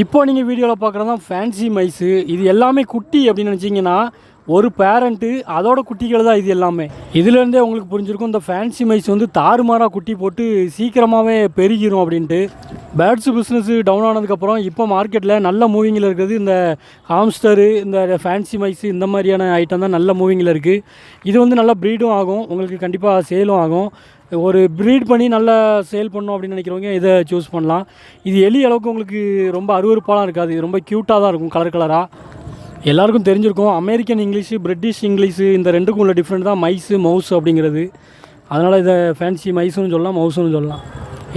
இப்போ நீங்கள் வீடியோவில் பார்க்குறது தான் ஃபேன்சி மைஸு இது எல்லாமே குட்டி அப்படின்னு நினச்சிங்கன்னா ஒரு பேரண்ட்டு அதோட குட்டிகள் தான் இது எல்லாமே. இதுலேருந்தே உங்களுக்கு புரிஞ்சிருக்கும் இந்த ஃபேன்சி மைஸ் வந்து தாறுமாறாக குட்டி போட்டு சீக்கிரமாகவே பெருகிரும் அப்படின்ட்டு. பேர்ட்ஸ் பிஸ்னஸ் டவுன் ஆனதுக்கப்புறம் இப்போ மார்க்கெட்டில் நல்ல மூவிங்கில் இருக்கிறது இந்த ஹாம்ஸ்டரு இந்த ஃபேன்சி மைஸ் இந்த மாதிரியான ஐட்டம் தான் நல்ல மூவிங்கில் இருக்குது இது வந்து நல்லா ப்ரீடும் ஆகும். உங்களுக்கு கண்டிப்பாக சேலும் ஆகும். ஒரு ப்ரீட் பண்ணி நல்லா சேல் பண்ணணும் அப்படின்னு நினைக்கிறவங்க இதை சூஸ் பண்ணலாம். இது எலி அளவுக்கு உங்களுக்கு ரொம்ப அருவருப்பாலாம் இருக்காது. இது ரொம்ப க்யூட்டாக தான் இருக்கும் கலர் கலராக எல்லாருக்கும் தெரிஞ்சிருக்கும். அமெரிக்கன் இங்கிலீஷு பிரிட்டிஷ் இங்கிலீஷு இந்த ரெண்டுக்கும் உள்ள டிஃப்ரெண்ட் தான். மைஸு மவுஸ் அப்படிங்கிறது. அதனால் இதை ஃபேன்சி மைஸுன்னு சொல்லலாம் மவுஸுன்னு சொல்லலாம்.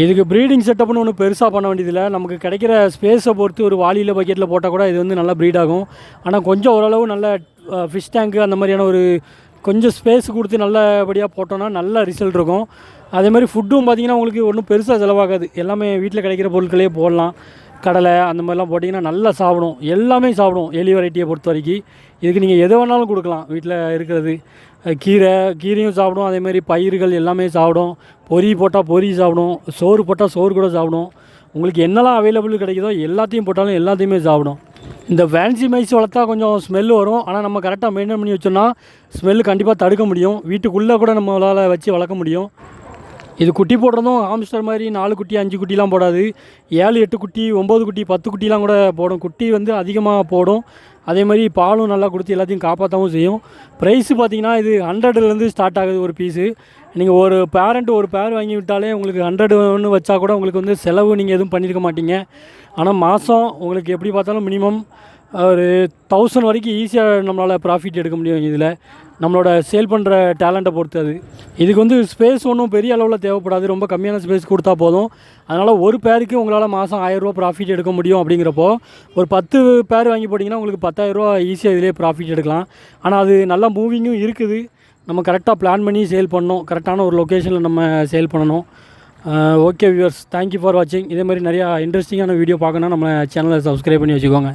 இதுக்கு ப்ரீடிங் செட்டப்னு ஒன்றும் பெருசாக பண்ண வேண்டியதில்லை. நமக்கு கிடைக்கிற ஸ்பேஸை பொறுத்து ஒரு வாளியில் பக்கெட்டில் போட்டால் கூட இது வந்து நல்லா ப்ரீட் ஆகும். ஆனால் கொஞ்சம் ஓரளவு நல்ல ஃபிஷ் டேங்க்கு அந்த மாதிரியான ஒரு கொஞ்சம் ஸ்பேஸ் கொடுத்து நல்லபடியாக போட்டோன்னா நல்ல ரிசல்ட் இருக்கும். அதே மாதிரி ஃபுட்டும் பார்த்திங்கன்னா உங்களுக்கு ஒன்றும் பெருசாக செலவாகாது. எல்லாமே வீட்டில் கிடைக்கிற பொருட்களே போடலாம். கடலை அந்த மாதிரிலாம் போட்டிங்கன்னா நல்லா சாப்பிடும். எல்லாமே சாப்பிடும். எலி வெரைட்டியை பொறுத்த வரைக்கும். இதுக்கு நீங்கள் எது வேணாலும் கொடுக்கலாம். வீட்டில் இருக்கிறது. கீரை கீரையும் சாப்பிடும். அதேமாதிரி பயிர்கள் எல்லாமே சாப்பிடும். பொரி போட்டால் பொரி சாப்பிடும். சோறு போட்டால் சோறு கூட சாப்பிடும். உங்களுக்கு என்னெல்லாம் அவைலபிள் கிடைக்குதோ எல்லாத்தையும் போட்டாலும் எல்லாத்தையுமே சாப்பிடும். இந்த ஃபேன்சி மைஸ் வளர்த்தா கொஞ்சம் ஸ்மெல் வரும். ஆனால் நம்ம கரெக்டாக மெயின்டைன் பண்ணி வச்சோம்னா ஸ்மெல் கண்டிப்பாக தடுக்க முடியும். வீட்டுக்குள்ளே கூட நம்மளால் வச்சு வளர்க்க முடியும். இது குட்டி போடுறதும் ஹாம்ஸ்டர் மாதிரி நாலு குட்டி அஞ்சு குட்டிலாம் போடாது. ஏழு எட்டு குட்டி ஒம்பது குட்டி பத்து குட்டிலாம் கூட போடும். குட்டி வந்து அதிகமாக போடும். அதே மாதிரி பாலும் நல்லா கொடுத்து எல்லாத்தையும் காப்பாற்றவும் செய்யும். ப்ரைஸு பார்த்தீங்கன்னா இது ஹண்ட்ரட்லேருந்து ஸ்டார்ட் ஆகுது ஒரு பீஸு நீங்கள் ஒரு பேரண்ட் ஒரு பேர் வாங்கி விட்டாலே உங்களுக்கு ஹண்ட்ரட் ஒன்று வச்சா கூட உங்களுக்கு வந்து செலவு நீங்கள் எதுவும் பண்ணியிருக்க மாட்டீங்க. ஆனால் மாதம் உங்களுக்கு எப்படி பார்த்தாலும் மினிமம் ஒரு தௌசண்ட் வரைக்கும் ஈஸியாக நம்மளால் ப்ராஃபிட் எடுக்க முடியும் இதில். நம்மளோட சேல் பண்ணுற டேலண்ட்டை பொறுத்து அது. இதுக்கு வந்து ஸ்பேஸ் ஒன்றும் பெரிய அளவில் தேவைப்படாது. ரொம்ப கம்மியான ஸ்பேஸ் கொடுத்தா போதும். அதனால் ஒரு பேருக்கு உங்களால் மாதம் ஆயிரரூவா ப்ராஃபிட் எடுக்க முடியும் அப்படிங்கிறப்போ ஒரு பத்து பேர் வாங்கி போட்டிங்கன்னா உங்களுக்கு பத்தாயிரரூவா ஈஸியாக இதிலே ப்ராஃபிட் எடுக்கலாம். ஆனால் அது நல்லா மூவிங்கும் இருக்குது. நம்ம கரெக்டாக பிளான் பண்ணி சேல் பண்ணணும். கரெக்டான ஒரு லொக்கேஷனில் நம்ம சேல் பண்ணணும். ஓகே வியூவர்ஸ் தேங்க்யூ ஃபார் வாட்சிங் இதே மாதிரி நிறையா இன்ட்ரெஸ்டிங்கான வீடியோ பார்க்கணும் நம்ம சேனலை சப்ஸ்கிரைப் பண்ணி வச்சுக்கோங்க.